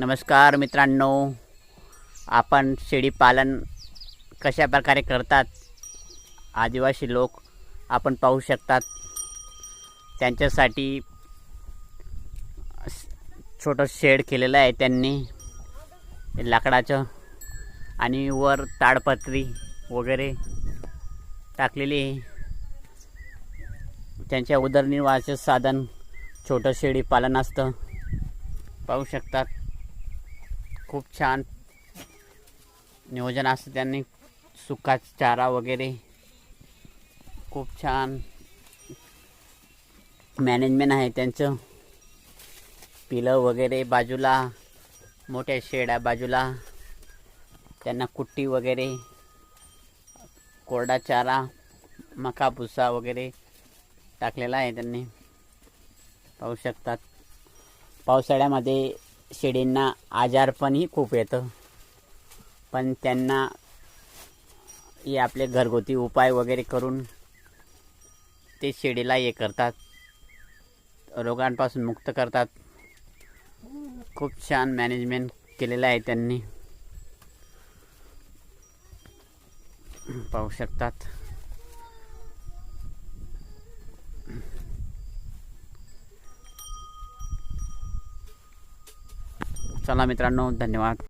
नमस्कार मित्रांनो. आपण शेळीपालन कशा प्रकारे करतात? आदिवासी लोक आपण पाहू शकतात. त्यांच्यासाठी छोटं शेड केलेलं आहे त्यांनी. लाकडाचं आणि वर ताडपत्री वगैरे टाकलेली आहे. त्यांच्या उदरनिर्वाहाचं साधन छोटं शेळी पालन असतं. पाहू शकतात. खूप छान नियोजन असतं त्यांनी. सुका चारा वगैरे. खूप छान मॅनेजमेंट आहे त्यांचं. पिलं वगैरे बाजूला मोठ्या शेड्या बाजूला त्यांना कुट्टी वगैरे कोरडा चारा मका भुसा वगैरे टाकलेला आहे त्यांनी. पाहू शकतात. पावसाळ्यामध्ये शेळींना आजारपणही खूप येतं. पण त्यांना हे आपले घरगुती उपाय वगैरे करून ते शेळीला हे करतात. रोगांपासून मुक्त करतात. खूप छान मॅनेजमेंट केलेलं आहे त्यांनी. पाहू शकतात. चला मित्रांनो धन्यवाद.